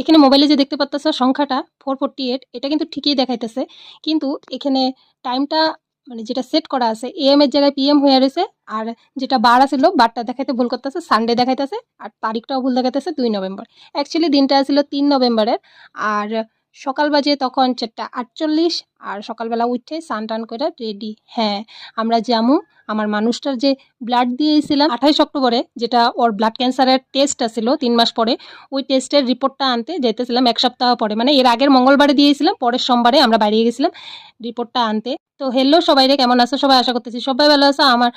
এখানে মোবাইলে যে দেখতে পাচ্ছ সংখ্যাটা ফোর ফোরটি এইট এটা কিন্তু ঠিকই দেখাইতেছে। কিন্তু এখানে টাইমটা মানে যেটা সেট করা আছে এএম এর জায়গায় পিএম হয়ে রয়েছে আর যেটা বার আছিল বারটা দেখাইতে ভুল করতেছে সানডে দেখাইতেছে আর তারিখটাও ভুল দেখাইতেছে, দুই নভেম্বর অ্যাকচুয়ালি দিনটা ছিল তিন নভেম্বরের আর সকাল বাজে তখন চারটা আটচল্লিশ আর সকালবেলা উঠে স্নান টান করে রেডি হ্যাঁ আমরা জামু আমার মানুষটার যে ব্লাড দিয়েছিলাম আঠাইশ অক্টোবরে, যেটা ওর ব্লাড ক্যান্সারের টেস্ট আছিল তিন মাস পরে, ওই টেস্টের রিপোর্টটা আনতে যেতেছিলাম এক সপ্তাহ পরে। মানে এর আগের মঙ্গলবারে দিয়েছিলাম, পরের সোমবারে আমরা বাইরে গেছিলাম রিপোর্টটা আনতে। তো হেলো সবাই রে কেমন আছো? সবাই আশা করতেছি সবাই ভালো আছো। আমার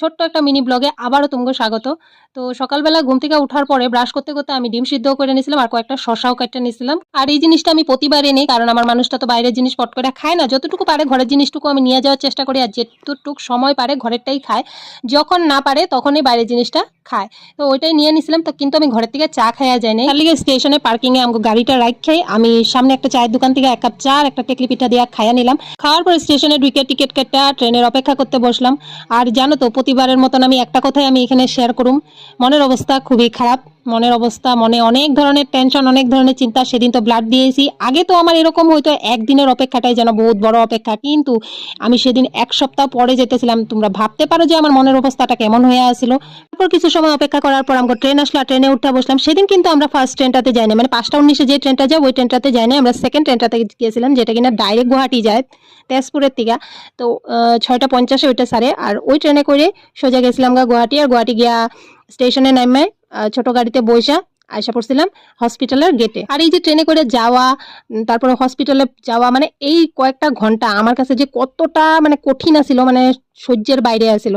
ছোট্ট একটা মিনি ব্লগে আবারও তোমাকে স্বাগত। তো সকালবেলা ঘুম থেকে ওঠার পরে ব্রাশ করতে করতে আমি ডিম সিদ্ধ করে নিয়েছিলাম আর কয়েকটা শশাও কাটতে নিয়েছিলাম। আর এই জিনিসটা আমি প্রতিবারই নিই, কারণ আমার মানুষটা তো বাইরের জিনিস পট করে খায় না। যতটুকু পারে ঘরের জিনিসটুকু আমি নিয়ে যাওয়ার চেষ্টা করি আর যেটুকু সময় পারে ঘরেরটাই খায়। যখন না পারে তখনই বাইরের জিনিসটা খায়। তো ওইটাই নিয়ে নিছিলাম, তো কিন্তু আমি ঘরের থেকে চা খাইয়া যাই না তার লিগে স্টেশনে পার্কিংয়ে আমাকে গাড়িটা রাখ খাই। আমি সামনে একটা চায়ের দোকান থেকে এক কাপ চা আর একটা টেকলি পিঠা দিয়ে খাইয়া নিলাম। খাওয়ার পরে স্টেশনে ঢুকে টিকিট কেটে ট্রেনের অপেক্ষা করতে বসলাম। আর জানো তো, প্রতিবারের মতন আমি একটা কথাই আমি এখানে শেয়ার করুম। মনের অবস্থা খুবই খারাপ। মনের অবস্থা, মনে অনেক ধরনের টেনশন অনেক ধরনের চিন্তা, সেদিন তো ব্লাড দিয়েছি। আগে তো আমার এরকম হয়তো একদিনের অপেক্ষাটাই যেন বহুত বড় অপেক্ষা। কিন্তু আমি সেদিন এক সপ্তাহ পরে যেতেছিলাম, তোমরা ভাবতে পারো যে আমার মনের অবস্থাটা কেমন হয়ে আসলো তারপর কিছু সময় অপেক্ষা করার পর আমাকে ট্রেন আসলো ট্রেনে উঠতে বসলাম। সেদিন কিন্তু আমরা ফার্স্ট ট্রেনটাতে যাইনি মানে পাঁচটা উনিশে যে ট্রেনটা যায় ওই ট্রেনটাতে যাইনি। আমরা সেকেন্ড ট্রেনটাতে গিয়েছিলাম, যেটা কিনা ডাইরেক্ট গুয়াহাটি যায়, তেজপুরের থেকে তো ছয়টা পঞ্চাশে ওইটা সারে, আর ওই ট্রেনে করে সোজা গেছিলাম গা গুয়াহাটি। আর গুয়াহাটি গিয়া স্টেশনে নামে ছোট গাড়িতে বইসা আয়সা পড়ছিলাম হসপিটালের গেটে আর এই যে ট্রেনে করে যাওয়া তারপরে হসপিটালে যাওয়া মানে এই কয়েকটা ঘণ্টা আমার কাছে যে কতটা মানে কঠিন আছিল মানে সহ্যের বাইরে আছিল।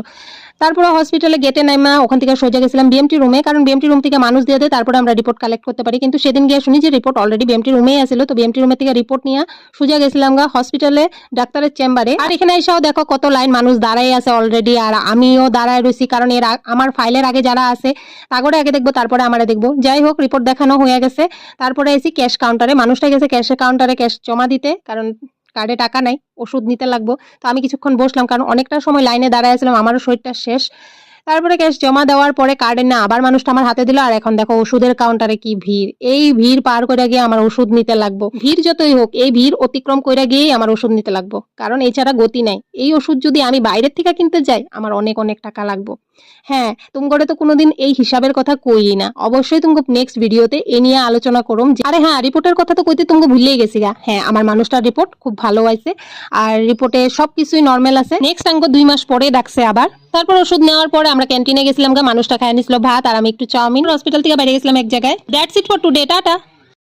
তারপরে হসপিটালে গেটে নাইমা ওখান থেকে সোজা গেছিলাম বিএমটি রুমে কারণ বিএমটি রুম থেকে মানুষ দিয়ে দেয় তারপরে আমরা রিপোর্ট কালেক্ট করতে পারি। কিন্তু সেদিন গিয়ে শুনি যে রিপোর্ট অলরেডি বিএমটি রুমেই আসছিল তো বিএমটি রুমের থেকে রিপোর্ট নিয়ে সোজা গেছিলাম গা হসপিটালে ডাক্তারের চেম্বারে আর এখানে এসেও দেখো কত লাইন মানুষ দাঁড়াই আছে অলরেডি আর আমিও দাঁড়ায় রয়েছি কারণ এর আমার ফাইলের আগে যারা আছে, তাগরে আগে দেখব, তারপরে আমারে দেখব। যাই হোক রিপোর্ট দেখানো হয়ে গেছে। তারপরে এসি ক্যাশ কাউন্টারে মানুষটা গেছে ক্যাশের কাউন্টারে ক্যাশ জমা দিতে, কারণ কার্ডে টাকা নাই, ওষুধ নিতে লাগবো। তো আমি কিছুক্ষণ বসলাম, কারণ অনেকটা সময় লাইনে দাঁড়ায় ছিলাম আমারও শরীরটা শেষ। তারপরে ক্যাশ জমা দেওয়ার পরে কার্ডের না, আবার মানুষটা আমার হাতে দিল, আর এখন দেখো ওষুধের কাউন্টারে কি ভিড়। এই ভিড় পার করে গিয়ে আমার ওষুধ নিতে লাগবো। ভিড় যতই হোক, এই ভিড় অতিক্রম করে গিয়েই আমার ওষুধ নিতে লাগবো। কারণ এছাড়া গতি নাই। এই ওষুধ যদি আমি বাইরের থেকে কিনতে যাই, আমার অনেক অনেক টাকা লাগবো। হ্যাঁ তুমি করে তো কোনোদিন এই হিসাবের কথা কই না। অবশ্যই তুমি নেক্সট ভিডিওতে এ নিয়ে আলোচনা করুম আরে হ্যাঁ রিপোর্টের কথা তো কইতে তুমি ভুলেই গেছি গা। হ্যাঁ আমার মানুষটার রিপোর্ট খুব ভালো আছে আর রিপোর্টে সবকিছুই নর্মাল আছে। নেক্সট আঙ্গ দুই মাস পরে ডাকছে আবার। তারপর ওষুধ নেওয়ার পরে আমরা ক্যান্টিনে গেছিলাম গা, মানুষটা খাই নিছিল ভাত আর আমি একটু চাউমিন। হসপিটাল থেকে বাইরে গেছিলাম এক জায়গায়। That's it for today tata.